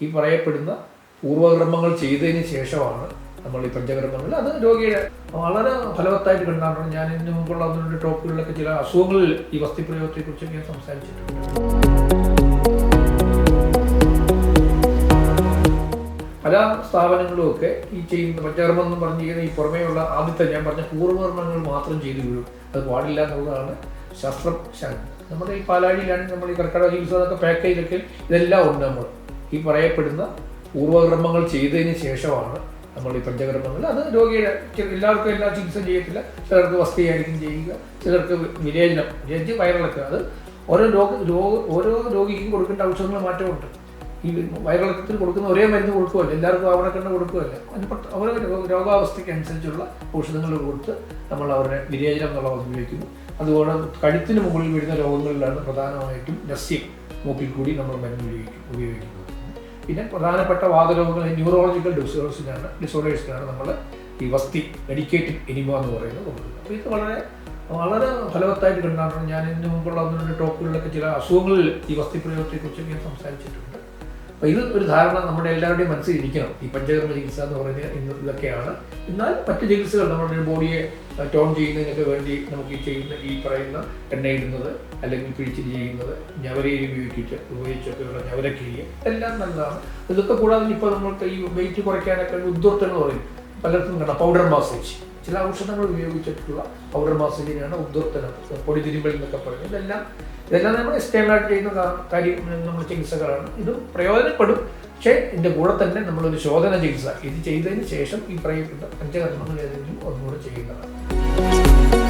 ഈ പറയപ്പെടുന്ന പൂർവകർമ്മങ്ങൾ ചെയ്തതിന് ശേഷമാണ് നമ്മൾ ഈ പഞ്ചകർമ്മങ്ങൾ അത് രോഗിയുടെ വളരെ ഫലവത്തായിട്ട് കണ്ടാണ് ഞാൻ ഇതിന് മുമ്പുള്ള ഒന്ന് രണ്ട് ചില അസുഖങ്ങളിൽ ഈ വസ്തുപ്രയോഗത്തെക്കുറിച്ച് ഞാൻ സംസാരിച്ചിട്ടുണ്ട്. പല സ്ഥാപനങ്ങളും ഒക്കെ ഈ ചെയ്യുന്ന പഞ്ചകർമ്മം എന്ന് പറഞ്ഞു കഴിഞ്ഞാൽ ഈ പുറമേയുള്ള ആദ്യത്തെ ഞാൻ പറഞ്ഞ പൂർവകർമ്മങ്ങൾ മാത്രം ചെയ്തു വീഴും. അത് പാടില്ല എന്നുള്ളതാണ് ശാസ്ത്രം ശാ- നമ്മുടെ ഈ പാലാഴിയിലാണ് നമ്മൾ ഈ കർക്കിടക ചികിത്സ എന്നൊക്കെ പാക്കേജൊക്കെ ഇതെല്ലാം ഉണ്ട് നമ്മൾ. ഈ പറയപ്പെടുന്ന പൂർവകർമ്മങ്ങൾ ചെയ്തതിന് ശേഷമാണ് നമ്മൾ ഈ പഞ്ചകർമ്മങ്ങൾ. അത് രോഗിയുടെ എല്ലാവർക്കും എല്ലാ ചികിത്സ ചെയ്യത്തില്ല. ചിലർക്ക് വസ്തിയായിരിക്കും ചെയ്യുക ചിലർക്ക് വിരേചനം വിരേചിച്ച് വയറിളക്കുക അത് ഓരോ രോഗ രോഗ ഓരോ രോഗിക്കും കൊടുക്കേണ്ട ഔഷധങ്ങൾ മാറ്റമുണ്ട്. ഈ വയറിളക്കത്തിൽ കൊടുക്കുന്ന ഒരേ മരുന്ന് കൊടുക്കുമല്ലോ എല്ലാവർക്കും കണ്ട് കൊടുക്കുമല്ല ഓരോ രോഗാവസ്ഥയ്ക്ക് അനുസരിച്ചുള്ള ഔഷധങ്ങൾ കൊടുത്ത് നമ്മൾ അവരുടെ വിരേചനം എന്നുള്ള ഉപയോഗിക്കുന്നു അതുപോലെ കഴുത്തിന് മുകളിൽ വീഴുന്ന രോഗങ്ങളിലാണ് പ്രധാനമായിട്ടും നസ്യം മൂക്കിൽ കൂടി നമ്മൾ മരുന്ന് ഉപയോഗിക്കും ഉപയോഗിക്കുന്നത്. പിന്നെ പ്രധാനപ്പെട്ട വാതരോഗങ്ങൾ ന്യൂറോളജിക്കൽ ഡിസോർഡേഴ്സിനാണ് ഡിസോർഡേഴ്സിനാണ് നമ്മൾ ഈ വസ്തി മെഡിക്കേറ്റഡ് എനിമ എന്ന് പറയുന്നത് കൊടുക്കുന്നത്. അപ്പോൾ ഇത് വളരെ വളരെ ഫലവത്തായിട്ട് കണ്ടാണ്. ഞാൻ ഇതിന് മുമ്പുള്ള ഒന്ന് രണ്ട് ടോക്കുകളിലൊക്കെ ചില അസുഖങ്ങളിൽ ഈ വസ്തി പ്രയോഗത്തെക്കുറിച്ച് ഞാൻ സംസാരിച്ചിട്ടുണ്ട്. അപ്പോൾ ഇത് ഒരു ധാരണ നമ്മുടെ എല്ലാവരുടെയും മനസ്സിൽ ഇരിക്കണം. ഈ പഞ്ചകർമ്മ ചികിത്സ എന്ന് പറയുന്നത് ഇന്ന് ഇതൊക്കെയാണ്. എന്നാൽ മറ്റ് ചികിത്സകൾ നമ്മുടെ ബോഡിയെ ടോൺ ചെയ്യുന്നതിനൊക്കെ വേണ്ടി നമുക്ക് ഈ ചെയ്യുന്ന ഈ പറയുന്ന എണ്ണയിടുന്നത് അല്ലെങ്കിൽ പിഴിച്ചിരി ചെയ്യുന്നത് ഞവരയിൽ ഉപയോഗിച്ചിട്ട് ഉപയോഗിച്ചൊക്കെയുള്ള ഞവരക്കിഴിയ എല്ലാം നല്ലതാണ്. ഇതൊക്കെ കൂടാതെ ഇപ്പോൾ നമ്മൾക്ക് ഈ വെയിറ്റ് കുറയ്ക്കാനൊക്കെ ഉദ്ധർത്തങ്ങൾ പറയും. പലർക്കും കണ്ട പൗഡർ മാസേജ് ചില ഔഷധങ്ങൾ ഉപയോഗിച്ചിട്ടുള്ള പൗഡർ മാസേജിനെയാണ് ഉദ്ധർത്തനം പൊടി തിരുമ്പൽ എന്നൊക്കെ പറയുന്നത്. ഇതെല്ലാം ഇതെല്ലാം നമ്മൾ എക്സ്റ്റേണലായിട്ട് ചെയ്യുന്ന കാര്യം നമ്മൾ ചികിത്സകളാണ്. ഇത് പ്രയോജനപ്പെടും. പക്ഷേ ഇതിന്റെ കൂടെ തന്നെ നമ്മളൊരു ശോധന ചികിത്സ. ഇത് ചെയ്തതിന് ശേഷം ഈ പറയപ്പെട്ട പഞ്ചകർമ്മങ്ങൾ ഏതെങ്കിലും ഒന്നുകൂടെ ചെയ്യുന്നതാണ്.